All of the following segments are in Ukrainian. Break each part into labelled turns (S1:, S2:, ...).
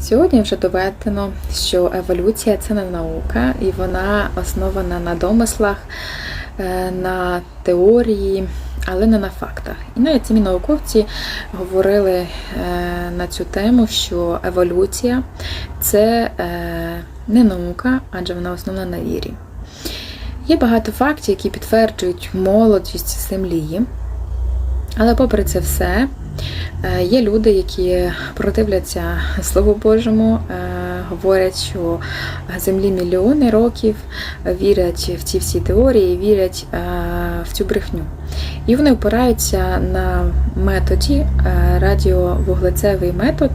S1: Сьогодні вже доведено, що еволюція це не наука, і вона основана на домислах, е, на теорії, але не на фактах. І навіть самі науковці говорили е, на цю тему, що еволюція це е, не наука, адже вона основана на вірі. Є багато фактів, які підтверджують молодість землі. Але попри це все, є люди, які противляться Слову Божому, е, говорять, що землі мільйони років, вірять в ці всі теорії, вірять е, в цю брехню. І вони опираються на методі е, радіовуглецевий метод,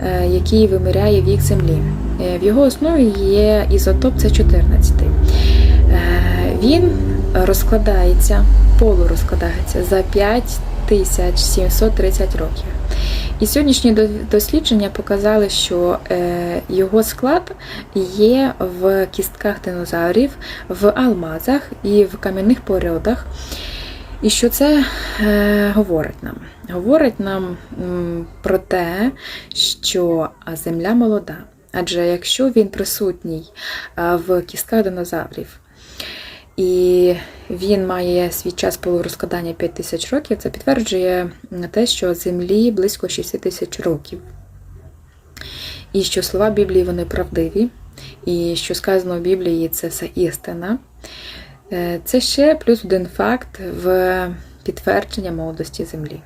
S1: е, який виміряє вік землі. Е, В його основі є ізотоп С14. Е, Він розкладається, полурозкладається за 5730 років. І сьогоднішні дослідження показали, що е, його склад є в кістках динозаврів, в алмазах і в кам'яних породах. І що це е, говорить нам? Говорить нам про те, що Земля молода. Адже якщо він присутній е, в кістках динозаврів, і він має свій час полурозкладання 5 тисяч років, це підтверджує те, що Землі близько 6 тисяч років. І що слова Біблії вони правдиві, і що сказано в Біблії це все істина. Е, Це ще плюс один факт в підтвердження молодості Землі.